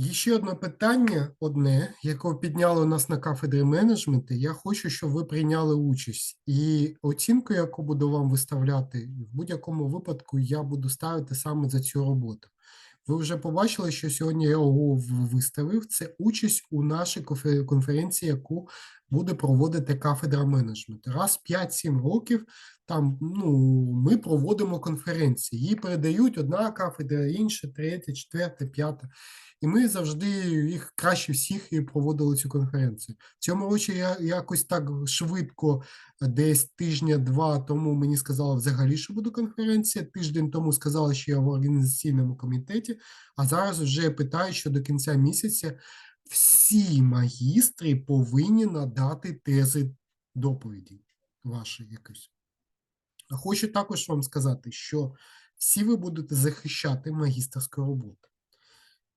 Є ще одне питання, одне, яке підняло нас на кафедрі менеджменту. Я хочу, щоб ви прийняли участь. І оцінку, яку буду вам виставляти, в будь-якому випадку я буду ставити саме за цю роботу. Ви вже побачили, що сьогодні я його виставив. Це участь у нашій конференції, яку буде проводити кафедра менеджменту. Раз 5-7 років там ну, ми проводимо конференції. Її передають одна кафедра, інша, третя, четверта, п'ята. І ми завжди їх краще всіх і проводили цю конференцію. В цьому році я якось так швидко, десь тижня-два тому мені сказали взагалі, що буде конференція. Тиждень тому сказали, що я в організаційному комітеті, а зараз вже питають, що до кінця місяця всі магістри повинні надати тези доповіді ваші якось. Хочу також вам сказати, що всі ви будете захищати магістерську роботу.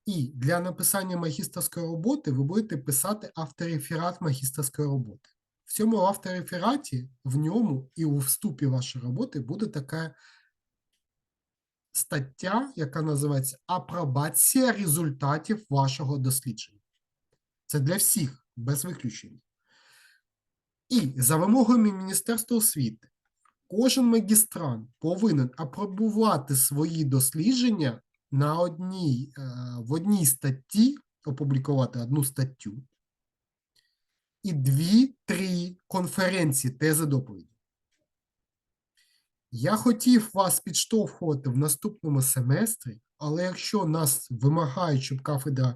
І для написання магістерської роботи ви будете писати автореферат магістерської роботи. В цьому авторефераті, в ньому і у вступі вашої роботи буде така стаття, яка називається Апробація результатів вашого дослідження. Це для всіх, без виключення. І за вимогами Міністерства освіти, кожен магістрант повинен апробувати свої дослідження на одній, е, в одній статті, опублікувати одну статтю і дві-три конференції тези доповіді. Я хотів вас підштовхувати в наступному семестрі, але якщо нас вимагають, щоб кафедра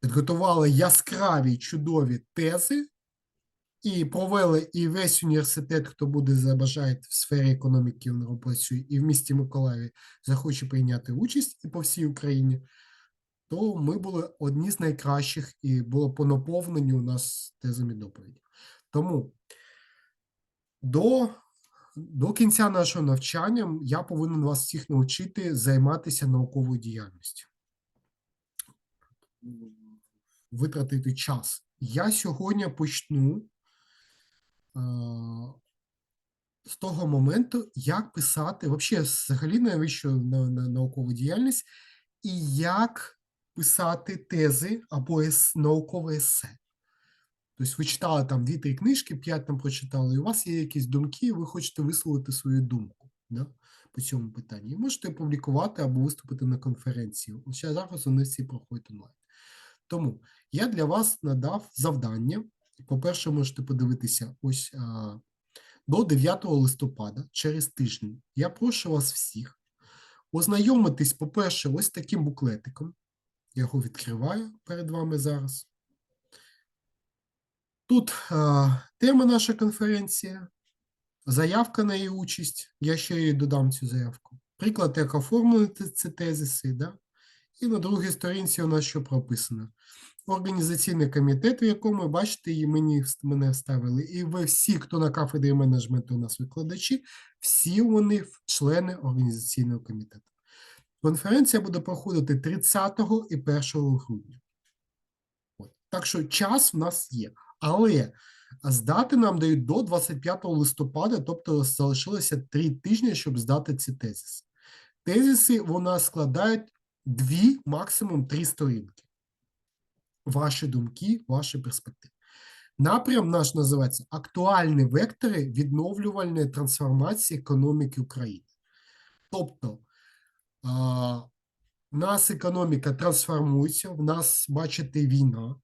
підготувала яскраві чудові тези і провели і весь університет, хто буде забажає в сфері економіки працює, і в місті Миколаєві захоче прийняти участь і по всій Україні, то ми були одні з найкращих і було по наповненню у нас тезами доповіді. Тому до, до кінця нашого навчання я повинен вас всіх навчити займатися науковою діяльністю. Витратити час. Я сьогодні почну з того моменту, як писати, взагалі, взагалі навіщо на, на наукову діяльність, і як писати тези або ес, наукове есе. Тобто ви читали там дві-три книжки, п'ять там прочитали, і у вас є якісь думки, і ви хочете висловити свою думку да, по цьому питанні. І можете опублікувати або виступити на конференції. Ще зараз вони всі проходять онлайн. Тому я для вас надав завдання. По-перше, можете подивитися ось а, до 9 листопада, через тиждень. Я прошу вас всіх ознайомитись, по-перше, ось таким буклетиком. Я його відкриваю перед вами зараз. Тут а, тема наша конференція, заявка на її участь. Я ще її додам цю заявку. Приклад, як оформити ці тезиси. Да? І на другій сторінці у нас що прописано. Організаційний комітет, в якому, бачите, і мені, мене вставили. І ви всі, хто на кафедрі менеджменту у нас викладачі, всі вони члени організаційного комітету. Конференція буде проходити 30 і 1 грудня. От. Так що час в нас є. Але здати нам дають до 25 листопада, тобто залишилося 3 тижні, щоб здати ці тезиси. У нас складають дві, максимум три сторінки. Ваші думки, ваші перспективи. Напрям наш називається Актуальні вектори відновлювальної трансформації економіки України. Тобто, в нас економіка трансформується, в нас, бачите, війна.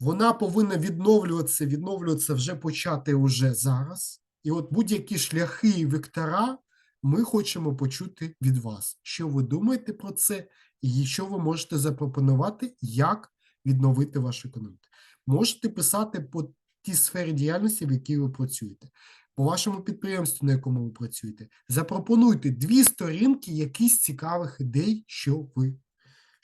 Вона повинна відновлюватися, відновлюватися вже почати уже зараз. І от будь-які шляхи і вектора ми хочемо почути від вас. Що ви думаєте про це, і що ви можете запропонувати, як відновити вашу економіку. Можете писати по тій сфері діяльності, в якій ви працюєте, по вашому підприємству, на якому ви працюєте. Запропонуйте дві сторінки якихось цікавих ідей, що ви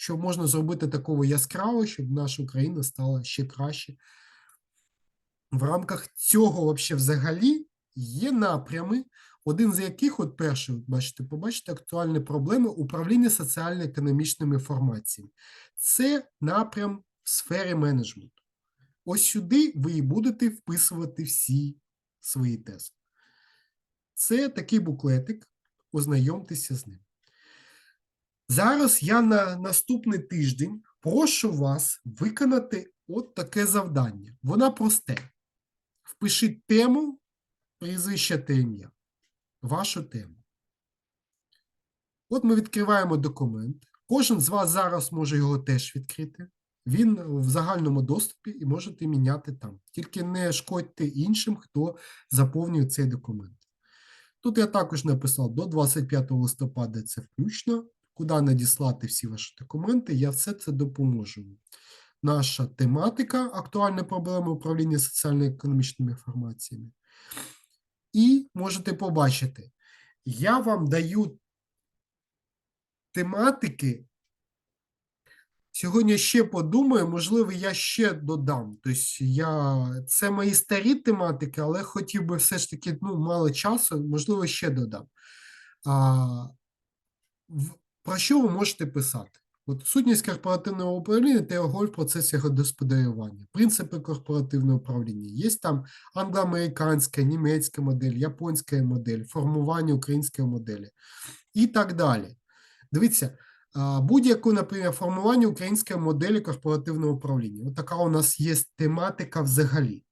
що можна зробити такого яскравого, щоб наша Україна стала ще краще. В рамках цього взагалі є напрями, один з яких, от перший, от бачите, побачите, актуальні проблеми управління соціально-економічними формаціями. Це напрям в сфері менеджменту. Ось сюди ви і будете вписувати всі свої тези. Це такий буклетик, ознайомтеся з ним. Зараз я на наступний тиждень прошу вас виконати от таке завдання. Вона просте. Впишіть тему, прізвище та ім'я. Вашу тему. От ми відкриваємо документ. Кожен з вас зараз може його теж відкрити. Він в загальному доступі і можете міняти там. Тільки не шкодьте іншим, хто заповнює цей документ. Тут я також написав до 25 листопада це включно. Куди надіслати всі ваші документи, я все це допоможу. Наша тематика актуальна проблема управління соціально-економічними інформаціями. І можете побачити, я вам даю тематики. Сьогодні ще подумаю, можливо, я ще додам. Тобто я... це мої старі тематики, але хотів би все ж таки ну, мало часу, можливо, ще додам. А, Про що ви можете писати? От сутність корпоративного управління та його роль в процесі господарювання, принципи корпоративного управління. Є там англоамериканська, німецька модель, японська модель, формування української моделі і так далі. Дивіться, будь-яку, наприклад, формування української моделі корпоративного управління. От така у нас є тематика взагалі.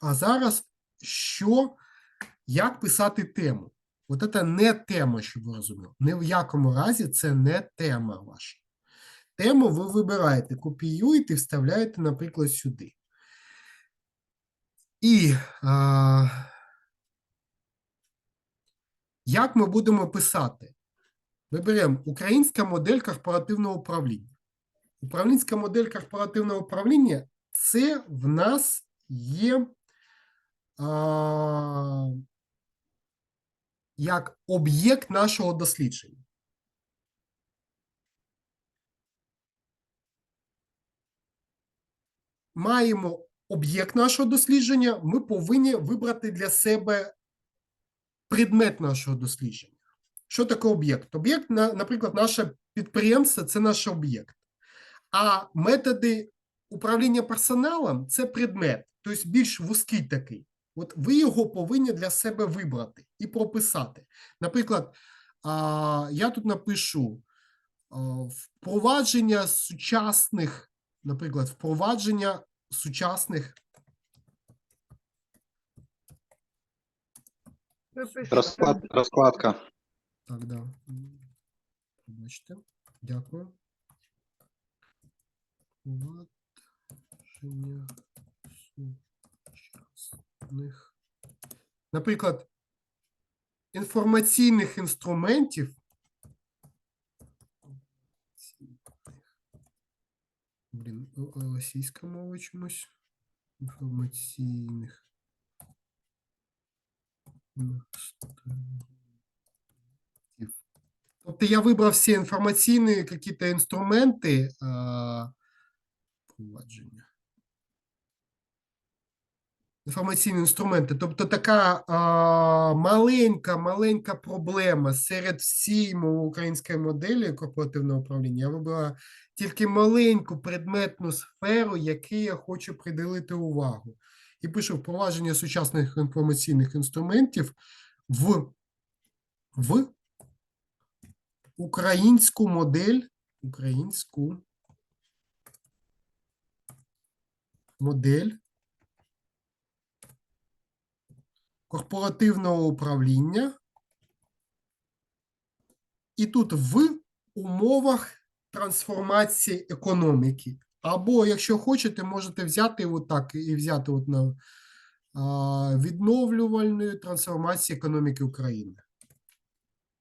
А зараз що, як писати тему? От це не тема, щоб ви розуміли. Ні в якому разі це не тема ваша. Тему ви вибираєте, копіюєте вставляєте, наприклад, сюди. І а, як ми будемо писати? Ми беремо українська модель корпоративного управління. Управлінська модель корпоративного управління це в нас є а, як об'єкт нашого дослідження. Маємо об'єкт нашого дослідження, ми повинні вибрати для себе предмет нашого дослідження. Що таке об'єкт? Об'єкт, наприклад, наше підприємство це наш об'єкт. А методи управління персоналом це предмет, тобто більш вузький такий. От ви його повинні для себе вибрати і прописати. Наприклад, я тут напишу впровадження сучасних, наприклад, впровадження сучасних Розклад, розкладка. Так, да. Пробачте. Дякую. Впровадження сучасних. Наприклад, інформаційних інструментів. Блін, російська мова чомусь. Інформаційних. Тобто я вибрав всі інформаційні якісь інструменти а, впровадження. Інформаційні інструменти. Тобто така а, маленька, маленька проблема серед всієї української моделі корпоративного управління. Я вибрала тільки маленьку предметну сферу, якій я хочу приділити увагу. І пишу впровадження сучасних інформаційних інструментів в, в українську модель, українську модель корпоративного управління. І тут в умовах трансформації економіки. Або, якщо хочете, можете взяти отак і взяти от на відновлювальної трансформації економіки України.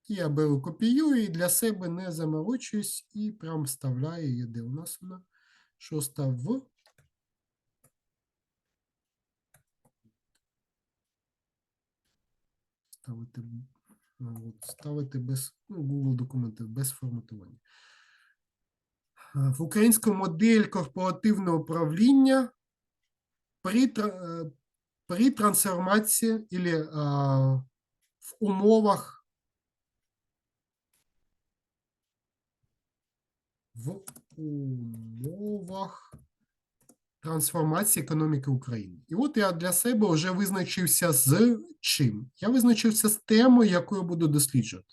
Я беру копіюю і для себе не заморочуюсь і прям вставляю її, де у нас вона шоста в. Ставити, от, ставити без ну, Google документи без форматування. В українську модель корпоративного управління при, е, при трансформації или, а, в умовах в умовах трансформації економіки України. І от я для себе вже визначився з чим. Я визначився з темою, яку я буду досліджувати.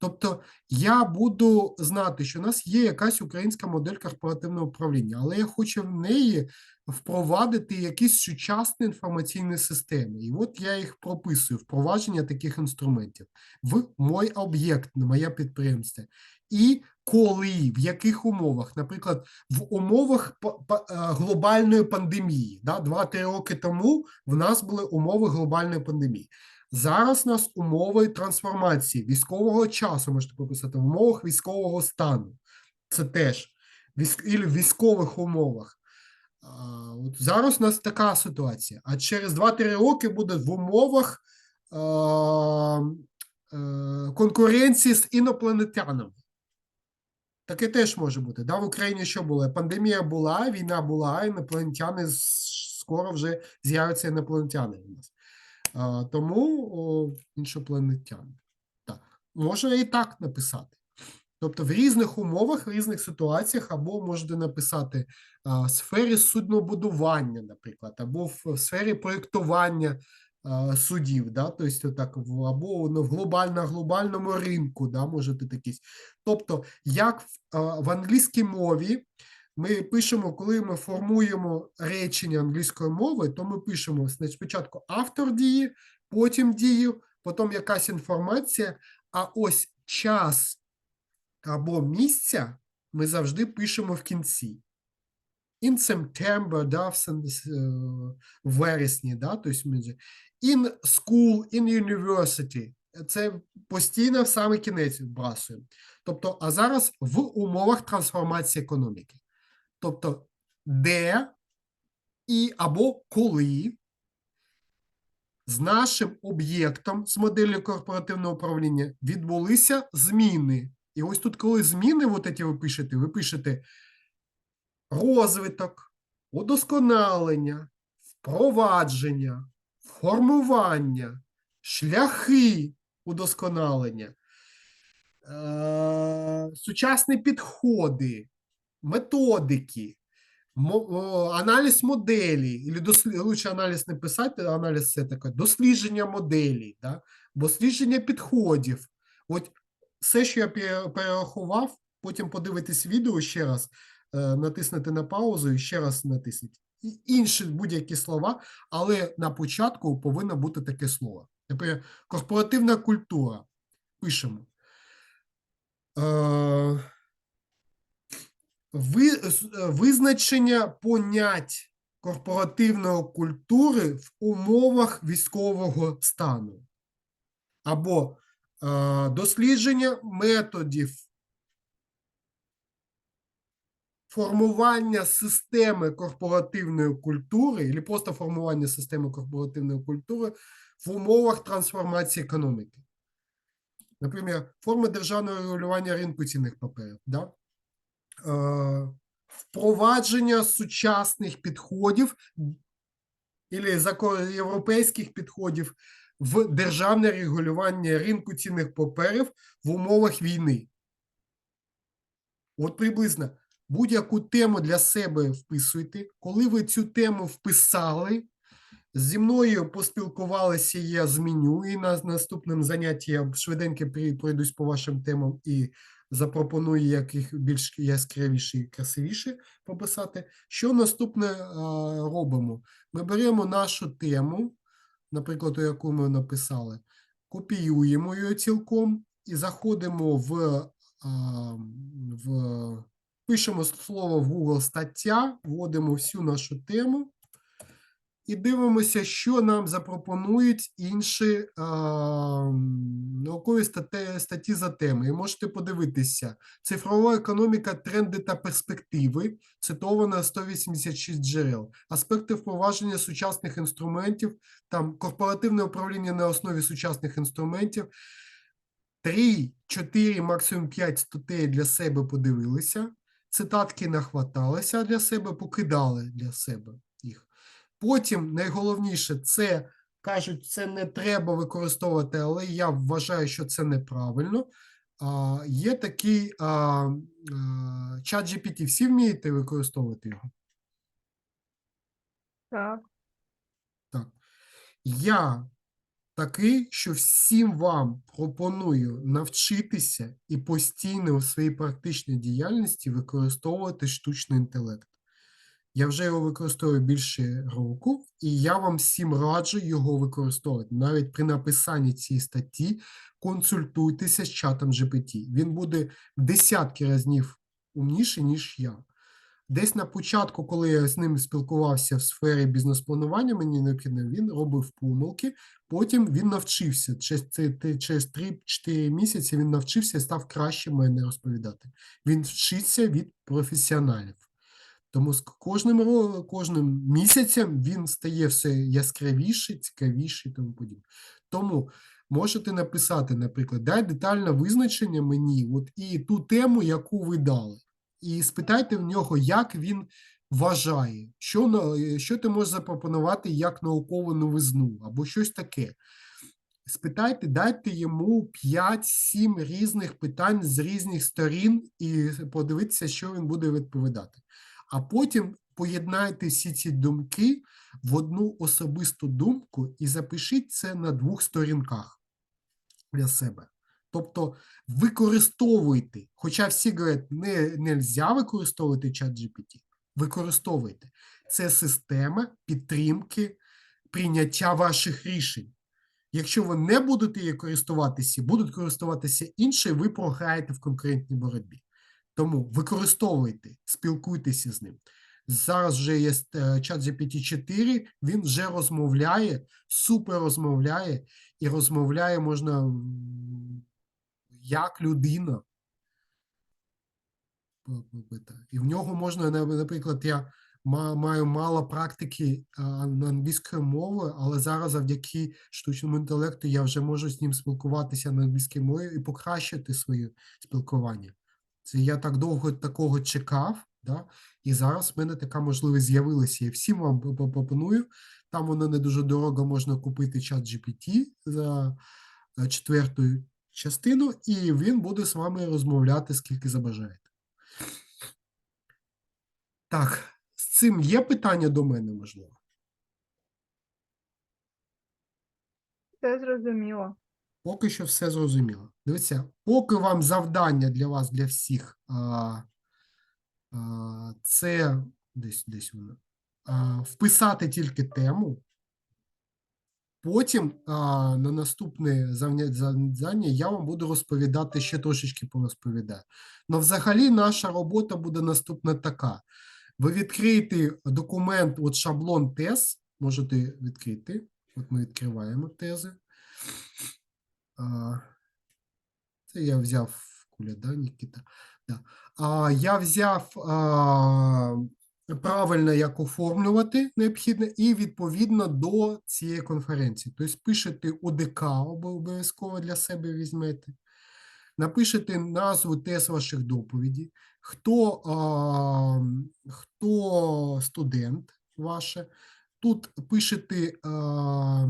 Тобто я буду знати, що у нас є якась українська модель корпоративного управління, але я хочу в неї впровадити якісь сучасні інформаційні системи. І от я їх прописую, впровадження таких інструментів в мій об'єкт, на моє підприємство. І коли, в яких умовах, наприклад, в умовах е, глобальної пандемії, да, 2-3 роки тому в нас були умови глобальної пандемії. Зараз у нас умови трансформації військового часу, можете прописати, в умовах військового стану. Це теж і в військових умовах. А, от зараз у нас така ситуація. А через 2-3 роки буде в умовах а, е, конкуренції з інопланетянами. Таке теж може бути. Да, в Україні що було? Пандемія була, війна була, інопланетяни скоро вже з'являться інопланетяни у нас. А, тому о, іншопланетяни. Так, можна і так написати. Тобто в різних умовах, в різних ситуаціях, або можете написати в сфері суднобудування, наприклад, або в, сфері проєктування судів, да? тобто так, або ну, в глобально, глобальному ринку, да? можете такий. Тобто, як в, в англійській мові ми пишемо, коли ми формуємо речення англійської мови, то ми пишемо спочатку автор дії, потім дію, потім якась інформація, а ось час або місця ми завжди пишемо в кінці. In September, да, е, в вересні, да, ми вже in school, in university. Це постійно в самий кінець вбрасуємо. Тобто, а зараз в умовах трансформації економіки. Тобто, де і або коли з нашим об'єктом з моделлю корпоративного управління відбулися зміни. І ось тут, коли зміни, от ці ви пишете, ви пишете розвиток, удосконалення, впровадження, формування, шляхи удосконалення, е- сучасні підходи, методики, аналіз моделі, і лучше аналіз не писати, аналіз це таке дослідження моделі, да? дослідження підходів. От все, що я перерахував, потім подивитись відео ще раз, е, натиснути на паузу і ще раз натисніть. І інші будь-які слова, але на початку повинно бути таке слово. Наприклад, корпоративна культура. Пишемо. Е, е, визначення понять корпоративної культури в умовах військового стану. Або дослідження методів формування системи корпоративної культури, або просто формування системи корпоративної культури в умовах трансформації економіки. Наприклад, форми державного регулювання ринку цінних паперів. Да? Е, впровадження сучасних підходів або європейських підходів в державне регулювання ринку цінних паперів в умовах війни. От приблизно будь-яку тему для себе вписуйте. Коли ви цю тему вписали, зі мною поспілкувалися, я зміню, і на наступному занятті я швиденько пройдусь по вашим темам і запропоную, як їх більш яскравіше і красивіше пописати. Що наступне робимо? Ми беремо нашу тему, наприклад, ту, яку ми написали, копіюємо її цілком і заходимо в, в пишемо слово в Google стаття, вводимо всю нашу тему і дивимося, що нам запропонують інші м, наукові статті, статті за теми. І можете подивитися: цифрова економіка, тренди та перспективи, цитовано 186 джерел, аспекти впровадження сучасних інструментів, там корпоративне управління на основі сучасних інструментів. Три, чотири, максимум п'ять статей для себе подивилися, цитатки нахваталися для себе, покидали для себе їх. Потім найголовніше це кажуть, це не треба використовувати, але я вважаю, що це неправильно. А, є такий а, а, чат GPT. Всі вмієте використовувати його? Так. Так. Я такий, що всім вам пропоную навчитися і постійно у своїй практичній діяльності використовувати штучний інтелект. Я вже його використовую більше року, і я вам всім раджу його використовувати. Навіть при написанні цієї статті консультуйтеся з чатом GPT. Він буде в десятки разів умніший, ніж я. Десь на початку, коли я з ним спілкувався в сфері бізнес-планування, мені необхідно, він робив помилки, потім він навчився. Через, через 3-4 місяці він навчився і став краще мене розповідати. Він вчиться від професіоналів. Тому з кожним, кожним місяцем він стає все яскравіший, цікавіший і тому подібне. Тому можете написати, наприклад, дай детальне визначення мені от, і ту тему, яку ви дали. І спитайте в нього, як він вважає, що, на- що ти можеш запропонувати як наукову новизну або щось таке. Спитайте, дайте йому 5-7 різних питань з різних сторін і подивіться, що він буде відповідати. А потім поєднайте всі ці думки в одну особисту думку і запишіть це на двох сторінках для себе. Тобто використовуйте, хоча всі говорять, не можна використовувати чат GPT, використовуйте. Це система підтримки прийняття ваших рішень. Якщо ви не будете її користуватися, будуть користуватися інші, ви програєте в конкурентній боротьбі. Тому використовуйте, спілкуйтеся з ним. Зараз вже є чат GPT-4, він вже розмовляє, супер розмовляє, і розмовляє можна як людина. І в нього можна, наприклад, я маю мало практики англійської мови, але зараз завдяки штучному інтелекту я вже можу з ним спілкуватися на англійській мові і покращити своє спілкування. Це я так довго такого чекав, да? і зараз в мене така можливість з'явилася. І всім вам пропоную. Там воно не дуже дорого можна купити чат GPT за е, четверту частину, і він буде з вами розмовляти скільки забажаєте. Так, з цим є питання до мене, можливо? Все зрозуміло. Поки що все зрозуміло. Дивіться, поки вам завдання для вас, для всіх, а, а, це десь, десь воно, а, вписати тільки тему. Потім а, на наступне завдання я вам буду розповідати, ще трошечки порозповідаю. Ну, взагалі, наша робота буде наступна така. Ви відкриєте документ, от шаблон тез, можете відкрити. От ми відкриваємо тези. А, Це я взяв куляда Нікіта. Да. А, я взяв а, правильно, як оформлювати необхідно, і відповідно до цієї конференції. Тобто пишете ОДК обо- обов'язково для себе візьмете. Напишете назву тез ваших доповідей, хто, а, хто студент ваше. Тут пишете а,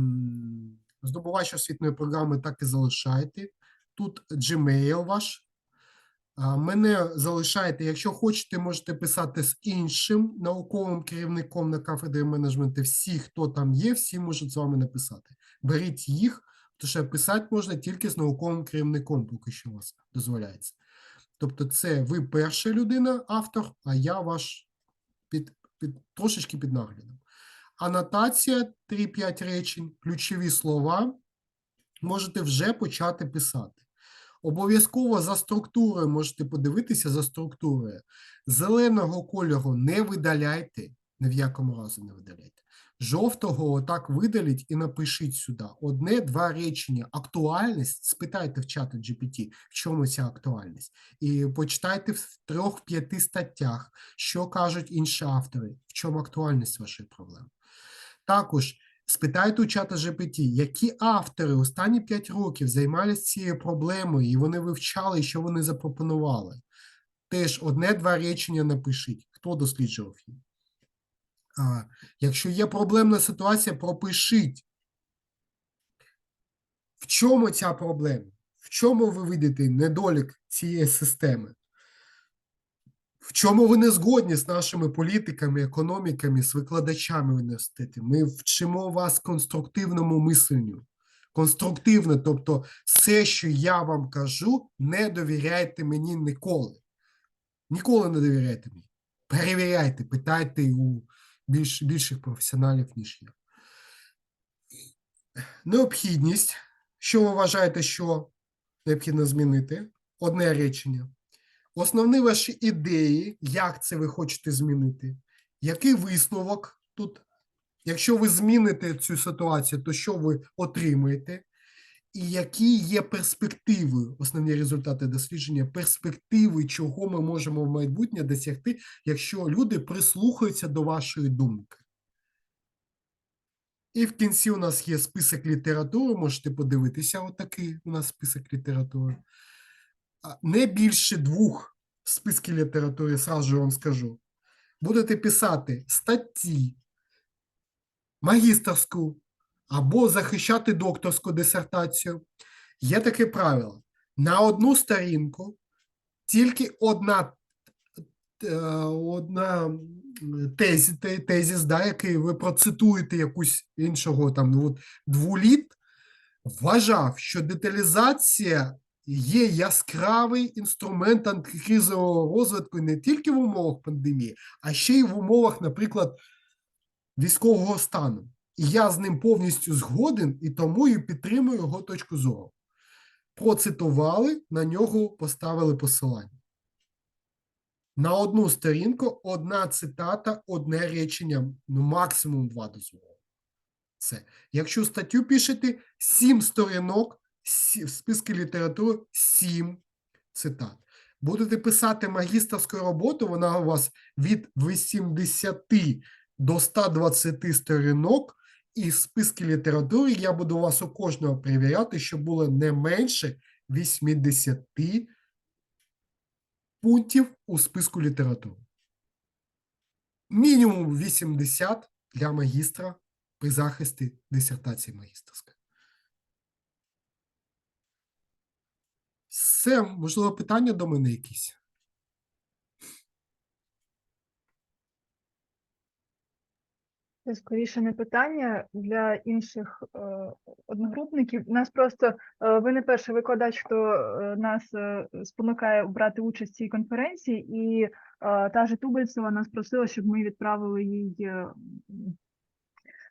здобувач освітньої програми, так і залишаєте. Тут Gmail ваш. Мене залишаєте, якщо хочете, можете писати з іншим науковим керівником на кафедрі менеджменту. Всі, хто там є, всі можуть з вами написати. Беріть їх, тому що писати можна тільки з науковим керівником, поки що у вас дозволяється. Тобто, це ви перша людина, автор, а я ваш під, під, трошечки під наглядом. Анотація 3-5 речень, ключові слова можете вже почати писати. Обов'язково за структурою можете подивитися за структурою. Зеленого кольору не видаляйте, ні в якому разі не видаляйте. Жовтого отак видаліть і напишіть сюди. Одне-два речення. Актуальність. Спитайте в чату GPT, в чому ця актуальність. І почитайте в трьох-п'яти статтях, що кажуть інші автори, в чому актуальність вашої проблеми. Також спитайте у чата GPT, які автори останні 5 років займалися цією проблемою, і вони вивчали, що вони запропонували. Теж одне-два речення напишіть, хто досліджував її. А, якщо є проблемна ситуація, пропишіть. В чому ця проблема? В чому ви видите недолік цієї системи? В чому ви не згодні з нашими політиками, економіками, з викладачами в університеті? Ми вчимо вас конструктивному мисленню. конструктивно. Тобто, все, що я вам кажу, не довіряйте мені ніколи. Ніколи не довіряйте мені. Перевіряйте, питайте у більш, більших професіоналів, ніж я. Необхідність. Що ви вважаєте, що необхідно змінити? Одне речення. Основні ваші ідеї, як це ви хочете змінити? Який висновок тут? Якщо ви зміните цю ситуацію, то що ви отримаєте? І які є перспективи, основні результати дослідження, перспективи, чого ми можемо в майбутнє досягти, якщо люди прислухаються до вашої думки? І в кінці у нас є список літератури, можете подивитися, отакий у нас список літератури. Не більше двох списків літератури, сразу вам скажу. Будете писати статті, магістерську або захищати докторську дисертацію. Є таке правило: на одну сторінку тільки одна, е, одна тезі, тезіс, да, який ви процитуєте якусь іншого там ну, от, дволіт, вважав, що деталізація є яскравий інструмент антикризового розвитку не тільки в умовах пандемії, а ще й в умовах, наприклад, військового стану. І я з ним повністю згоден, і тому і підтримую його точку зору. Процитували, на нього поставили посилання. На одну сторінку одна цитата, одне речення, ну максимум два дозволено. Це. Якщо статтю пишете, сім сторінок, в списку літератури сім цитат. Будете писати магістерську роботу, вона у вас від 80 до 120 сторінок, і в списку літератури я буду вас у кожного перевіряти, щоб було не менше 80 пунктів у списку літератури. Мінімум 80 для магістра при захисті дисертації магістерської. Все, можливо, питання до мене якісь? Це скоріше не питання для інших е, одногрупників. Нас просто е, ви не перший викладач, хто е, нас е, спонукає брати участь в цій конференції, і е, та же Тубальцева нас просила, щоб ми відправили їй е,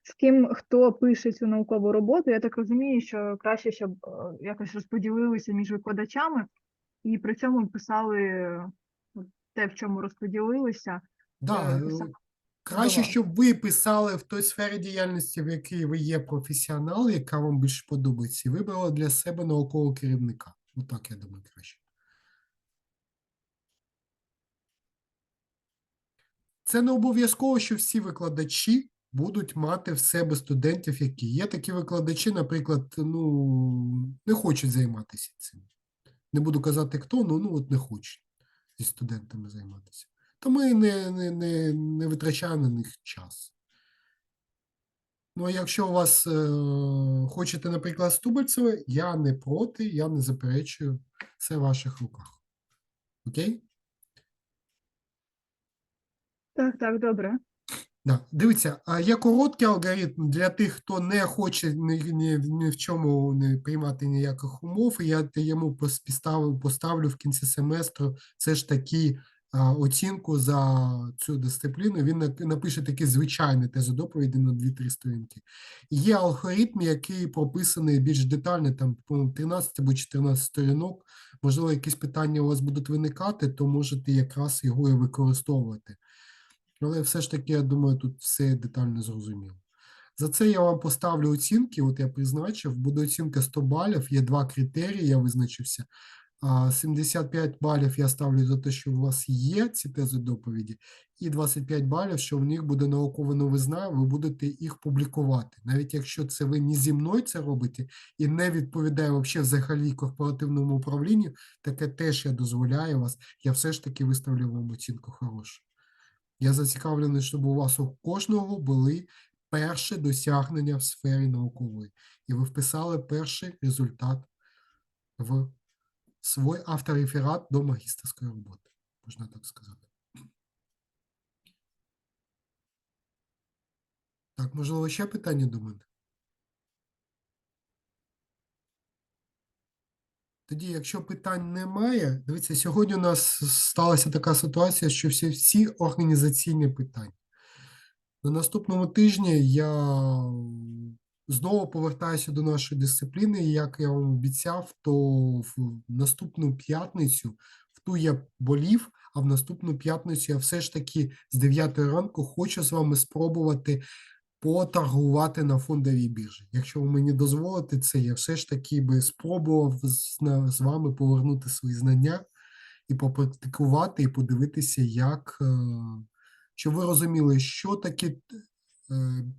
з ким хто пише цю наукову роботу. Я так розумію, що краще, щоб е, якось розподілилися між викладачами, і при цьому писали е, те, в чому розподілилися. Да, Е, краще, щоб ви писали в той сфері діяльності, в якій ви є професіонал, яка вам більше подобається, і вибрали для себе наукового керівника. Отак, я думаю, краще. Це не обов'язково, що всі викладачі будуть мати в себе студентів, які є такі викладачі, наприклад, ну, не хочуть займатися цим. Не буду казати хто, ну, ну от не хочуть зі студентами займатися. То ми не, не, не, не витрачаємо на них час. Ну, а якщо у вас е, хочете, наприклад, з Тубальцева, я не проти, я не заперечую, це в ваших руках. Окей? Так, так, добре. Да. Дивіться, а є короткий алгоритм для тих, хто не хоче ні, ні, ні в чому не приймати ніяких умов, і я йому пос- поставив, поставлю в кінці семестру це ж таки а, оцінку за цю дисципліну. Він напише такі звичайні тезодоповіді на 2-3 сторінки. Є алгоритм, який прописаний більш детально, там, по-моєму, 13 або 14 сторінок. Можливо, якісь питання у вас будуть виникати, то можете якраз його і використовувати. Але все ж таки, я думаю, тут все детально зрозуміло. За це я вам поставлю оцінки. От я призначив, буде оцінка 100 балів. Є два критерії, я визначився. 75 балів я ставлю за те, що у вас є ці тези доповіді, і 25 балів, що в них буде наукова новизна, ви будете їх публікувати. Навіть якщо це ви не зі мною це робите і не відповідає вообще взагалі корпоративному управлінню, таке теж я дозволяю вас. Я все ж таки виставлю вам оцінку хорошу. Я зацікавлений, щоб у вас у кожного були перші досягнення в сфері наукової, і ви вписали перший результат в свій автореферат до магістерської роботи, можна так сказати. Так, можливо, ще питання до мене? Тоді, якщо питань немає, дивіться, сьогодні у нас сталася така ситуація, що всі, всі організаційні питання. На наступному тижні я знову повертаюся до нашої дисципліни. і Як я вам обіцяв, то в наступну п'ятницю, в ту я болів, а в наступну п'ятницю я все ж таки з 9 ранку хочу з вами спробувати поторгувати на фондовій біржі. Якщо ви мені дозволите це, я все ж таки би спробував з, вами повернути свої знання і попрактикувати, і подивитися, як, е, щоб ви розуміли, що таке е,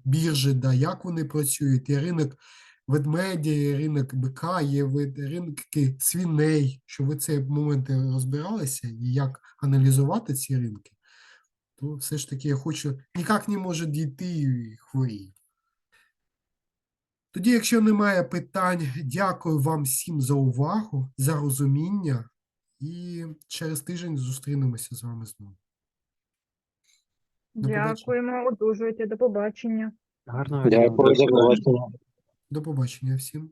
біржі, да, як вони працюють, є ринок ведмедя, є ринок бика, є ринки свиней, щоб ви ці моменти розбиралися і як аналізувати ці ринки, то все ж таки я хочу, ніяк не може дійти і хворію. Тоді, якщо немає питань, дякую вам всім за увагу, за розуміння, і через тиждень зустрінемося з вами знову. До. Дякуємо, одужуйте, до побачення. Гарного дня. Дякую, до побачення. До побачення всім.